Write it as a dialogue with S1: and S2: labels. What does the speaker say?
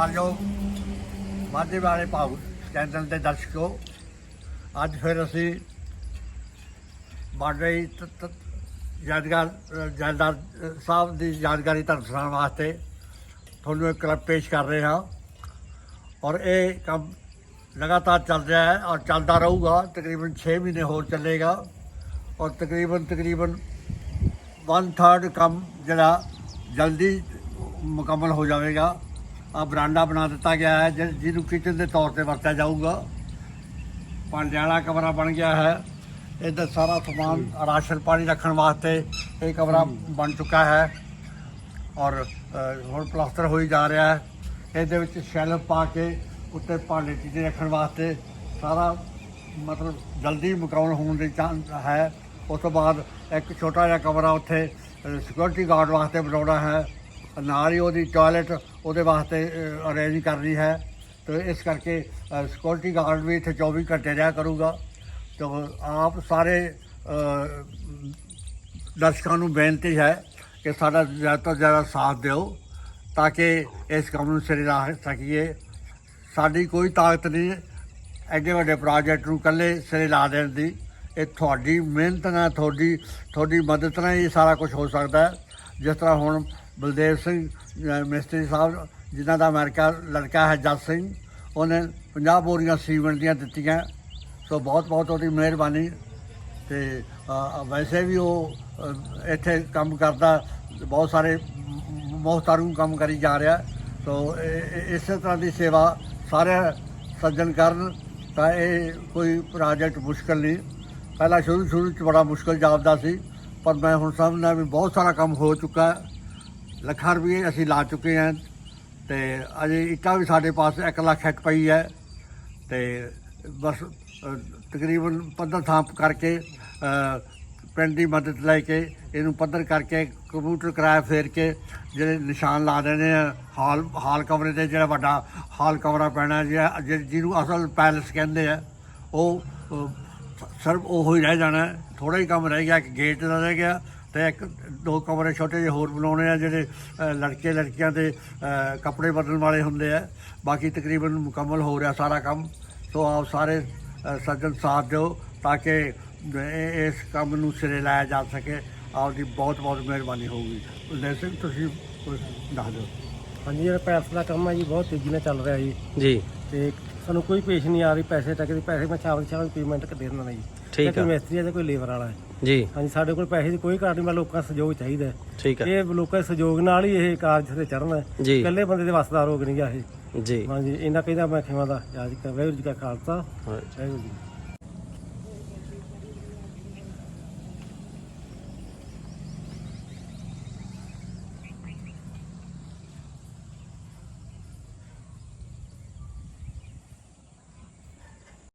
S1: ਸਤਿਕਾਰਯੋਗ ਵਾਧੇ ਵਾਲੇ ਭਾਵ ਚੈਨਲ ਦੇ ਦਰਸ਼ਕੋ ਅੱਜ ਫਿਰ ਅਸੀਂ ਬਾਡਈ ਯਾਦਗਾਰ ਜੈਲਦਾਰ ਸਾਹਿਬ ਦੀ ਯਾਦਗਾਰੀ ਤੁਹਾਨੂੰ ਸੁਣਾਉਣ ਵਾਸਤੇ ਤੁਹਾਨੂੰ ਇੱਕ ਕਲਿੱਪ ਪੇਸ਼ ਕਰ ਰਹੇ ਹਾਂ। ਔਰ ਇਹ ਕੰਮ ਲਗਾਤਾਰ ਚੱਲ ਰਿਹਾ ਹੈ ਔਰ ਚੱਲਦਾ ਰਹੂਗਾ। ਤਕਰੀਬਨ 6 ਮਹੀਨੇ ਹੋਰ ਚੱਲੇਗਾ। ਔਰ ਤਕਰੀਬਨ ਤਕਰੀਬਨ 1/3 ਕੰਮ ਜਿਹੜਾ ਜਲਦੀ ਮੁਕੰਮਲ ਹੋ ਜਾਵੇਗਾ। ਆ ਬਰਾਂਡਾ ਬਣਾ ਦਿੱਤਾ ਗਿਆ ਹੈ ਜਿ- ਜਿਹਨੂੰ ਕਿਚਨ ਦੇ ਤੌਰ ਤੇ ਵਰਤਿਆ ਜਾਊਗਾ। ਭਾਂਡਿਆਂ ਵਾਲਾ ਕਮਰਾ ਬਣ ਗਿਆ ਹੈ। ਇੱਧਰ ਸਾਰਾ ਸਮਾਨ ਰਾਸ਼ਨ ਪਾਣੀ ਰੱਖਣ ਵਾਸਤੇ ਇਹ ਕਮਰਾ ਬਣ ਚੁੱਕਾ ਹੈ। ਔਰ ਅ, ਹੁਣ ਪਲਾਸਟਰ ਹੋਈ ਜਾ ਰਿਹਾ ਹੈ। ਇਹਦੇ ਵਿੱਚ ਸ਼ੈਲਫ ਪਾ ਕੇ ਉੱਤੇ ਭਾਂਡੇ ਚੀਜ਼ੇ ਰੱਖਣ ਵਾਸਤੇ ਸਾਰਾ ਮਤਲਬ ਜਲਦੀ ਮੁਕੰਮਲ ਹੋਣ ਦੀ ਚਾਂਸ ਹੈ। ਉਸ ਤੋਂ ਬਾਅਦ ਇੱਕ ਛੋਟਾ ਜਿਹਾ ਕਮਰਾ ਉੱਥੇ ਸਿਕਿਉਰਿਟੀ ਗਾਰਡ ਵਾਸਤੇ ਬਣਾਉਣਾ ਹੈ। ਨਾਲ ਹੀ ਉਹਦੀ ਟਾਇਲਟ ਉਹਦੇ ਵਾਸਤੇ ਅਰੇਂਜ ਕਰਨੀ ਹੈ। ਤੇ ਇਸ ਕਰਕੇ ਸਿਕਿਉਰਿਟੀ ਗਾਰਡ ਵੀ ਇੱਥੇ 24 ਘੰਟੇ ਰਿਹਾ ਕਰੂਗਾ। ਤੇ ਆਪ ਸਾਰੇ ਦਰਸ਼ਕਾਂ ਨੂੰ ਬੇਨਤੀ ਹੈ ਕਿ ਸਾਡਾ ਜ਼ਿਆਦਾ ਤੋਂ ਜ਼ਿਆਦਾ ਸਾਥ ਦਿਓ, ਤਾਂ ਕਿ ਇਸ ਕੰਮ ਨੂੰ ਸਿਰੇ ਲਾ ਸਕੀਏ। ਸਾਡੀ ਕੋਈ ਤਾਕਤ ਨਹੀਂ, ਐਡੇ ਵੱਡੇ ਪ੍ਰੋਜੈਕਟ ਨੂੰ ਇਕੱਲੇ ਸਿਰੇ ਲਾ ਦੇਣ ਦੀ। ਇਹ ਤੁਹਾਡੀ ਮਿਹਨਤ ਨਾਲ, ਤੁਹਾਡੀ ਤੁਹਾਡੀ ਮਦਦ ਨਾਲ ਹੀ ਸਾਰਾ ਕੁਝ ਹੋ ਸਕਦਾ ਜਿਸ ਤਰ੍ਹਾਂ ਹੁਣ ਬਲਦੇਵ ਸਿੰਘ ਅ, ਮਿਸਤਰੀ ਸਾਹਿਬ ਜਿਨ੍ਹਾਂ ਦਾ ਅਮਰੀਕਾ ਲੜਕਾ ਹੈ ਜਸ ਸਿੰਘ ਉਹਨੇ 50 ਬੋਰੀਆਂ ਸੀਮੈਂਟ ਦੀਆਂ ਦਿੱਤੀਆਂ। ਸੋ ਬਹੁਤ ਬਹੁਤ ਉਹਦੀ ਮਿਹਰਬਾਨੀ। ਤੇ ਅ, ਵੈਸੇ ਵੀ ਉਹ ਅ, ਇੱਥੇ ਕੰਮ ਕਰਦਾ ਬਹੁਤ ਸਾਰੇ ਮੁਹਤਾਰੂ ਕੰਮ ਕਰੀ ਜਾ ਰਿਹਾ। ਸੋ ਇਹ- ਇਹ- ਇਸੇ ਤਰ੍ਹਾਂ ਦੀ ਸੇਵਾ ਸਾਰੇ ਸੱਜਣ ਕਰਨ ਤਾਂ ਇਹ ਕੋਈ ਪ੍ਰਾਜੈਕਟ ਮੁਸ਼ਕਲ ਨਹੀਂ। ਪਹਿਲਾਂ ਸ਼ੁਰੂ ਸ਼ੁਰੂ ਚ ਬੜਾ ਮੁਸ਼ਕਲ ਜਾਪਦਾ ਸੀ ਪਰ ਮੈਂ ਹੁਣ ਸਮਝਦਾ ਵੀ ਬਹੁਤ ਸਾਰਾ ਕੰਮ ਹੋ ਚੁੱਕਾ ਹੈ। ਲੱਖਾਂ ਰੁਪਏ ਅਸੀਂ ਲਾ ਚੁੱਕੇ ਹਾਂ ਤੇ ਅਜੇ ਇੱਟਾਂ ਵੀ ਸਾਡੇ ਪਾਸ 1 ਲੱਖ ਇੱਕ ਪਈ ਹੈ ਤੇ ਬਸ ਤਕਰੀਬਨ ਪੱਧਰ ਥਾਂ ਕਰਕੇ ਪਿੰਡ ਦੀ ਮਦਦ ਲੈ ਕੇ ਇਹਨੂੰ ਪੱਧਰ ਕਰਕੇ ਕੰਪਿਊਟਰ ਕਿਰਾਇਆ ਫੇਰ ਕੇ ਜਿਹੜੇ ਨਿਸ਼ਾਨ ਲਾ ਦੇਣੇ ਆ ਹਾਲ ਹਾਲ ਕਮਰੇ ਤੇ ਜਿਹੜਾ ਵੱਡਾ ਹਾਲ ਕਮਰਾ ਪੈਣਾ ਜਿਹੜਾ ਜਿ- ਜਿਹਨੂੰ ਅਸਲ ਪੈਲਸ ਕਹਿੰਦੇ ਆ ਉਹ ਅ, ਸਿਰਫ ਉਹ ਹੀ ਰਹਿ ਜਾਣਾ ਥੋੜਾ ਹੀ ਕੰਮ ਰਹਿ ਗਿਆ ਇੱਕ ਗੇਟ ਦਾ ਰਹਿ ਗਿਆ ਤੇ ਇੱਕ ਦੋ ਕਮਰੇ ਛੋਟੇ ਜਿਹੇ ਹੋਰ ਬਣਾਉਣੇ ਆ ਜਿਹੜੇ ਅ, ਲੜਕੇ ਲੜਕੀਆਂ ਦੇ ਅ, ਕੱਪੜੇ ਬਦਲਣ ਵਾਲੇ ਹੁੰਦੇ ਆ। ਬਾਕੀ ਤਕਰੀਬਨ ਮੁਕੰਮਲ ਹੋ ਰਿਹਾ ਸਾਰਾ ਕੰਮ। ਸੋ ਆਪ ਸਾਰੇ ਅ, ਸੱਜਣ ਸਾਥ ਦਿਓ ਤਾਂ ਕਿ ਇਹ- ਇਸ ਕੰਮ ਨੂੰ ਸਿਰੇ ਲਾਇਆ ਜਾ ਸਕੇ। ਆਪਦੀ ਬਹੁਤ ਬਹੁਤ ਮਿਹਰਬਾਨੀ ਹੋਊਗੀ। ਲੈ ਸਿੰਘ ਤੁਸੀਂ ਕੁਝ ਦੱਸ ਦਿਓ।
S2: ਹਾਂਜੀ ਜਿਹੜਾ ਪੈਸੇ ਦਾ ਕੰਮ ਹੈ ਜੀ ਬਹੁਤ ਤੇਜ਼ੀ ਨਾਲ ਚੱਲ ਰਿਹਾ ਜੀ।
S3: ਜੀ।
S2: ਤੇ ਸਾਨੂੰ ਕੋਈ ਪੇਸ਼ ਨਹੀਂ ਆ ਰਹੀ ਪੈਸੇ ਤੱਕ ਦੇ। ਪੈਸੇ ਮੈਂ ਛਾਵਲ ਛਾਵਲ ਪੇਮੈਂਟ ਕਰ ਦੇ ਦਿੰਦਾ ਜੀ।
S3: ਠੀਕ
S2: ਤੇ ਕੋਈ
S3: ਆ।
S2: ਮਿਸਤਰੀ ਹੈ ਤੇ ਕੋਈ ਲੇਬਰ ਵਾਲਾ ਹੈ
S3: ਜੀ
S2: ਹਾਂਜੀ ਸਾਡੇ ਕੋਲ ਪੈਸੇ ਦੀ ਕੋਈ ਘਾਟ ਨਹੀਂ ਮੈਂ ਲੋਕਾਂ ਦਾ ਸਹਿਯੋਗ ਚਾਹੀਦਾ ਹੈ।
S3: ਠੀਕ ਹੈ
S2: ਇਹ ਲੋਕਾਂ ਦੇ ਸਹਿਯੋਗ ਨਾਲ ਹੀ ਇਹ ਕਾਰਜ ਤੇ ਚੜ੍ਹਨਾ ਹੈ
S3: ਜੀ
S2: ਇਕੱਲੇ ਬੰਦੇ ਦੇ ਵਸਦਾ ਰੋਗ ਨਹੀਂ ਗਾ ਇਹ
S3: ਜੀ
S2: ਹਾਂਜੀ ਇਹਨਾਂ ਕਹਿੰਦਾ ਮੈਂ ਖਿਮਾ ਦਾ ਯਾਦ ਕਰ ਵਾਹਿਗੁਰੂ ਜੀ ਕਾ ਖਾਲਸਾ
S3: ਹਾਂ।
S2: ਵਾਹਿਗੁਰੂ ਜੀ।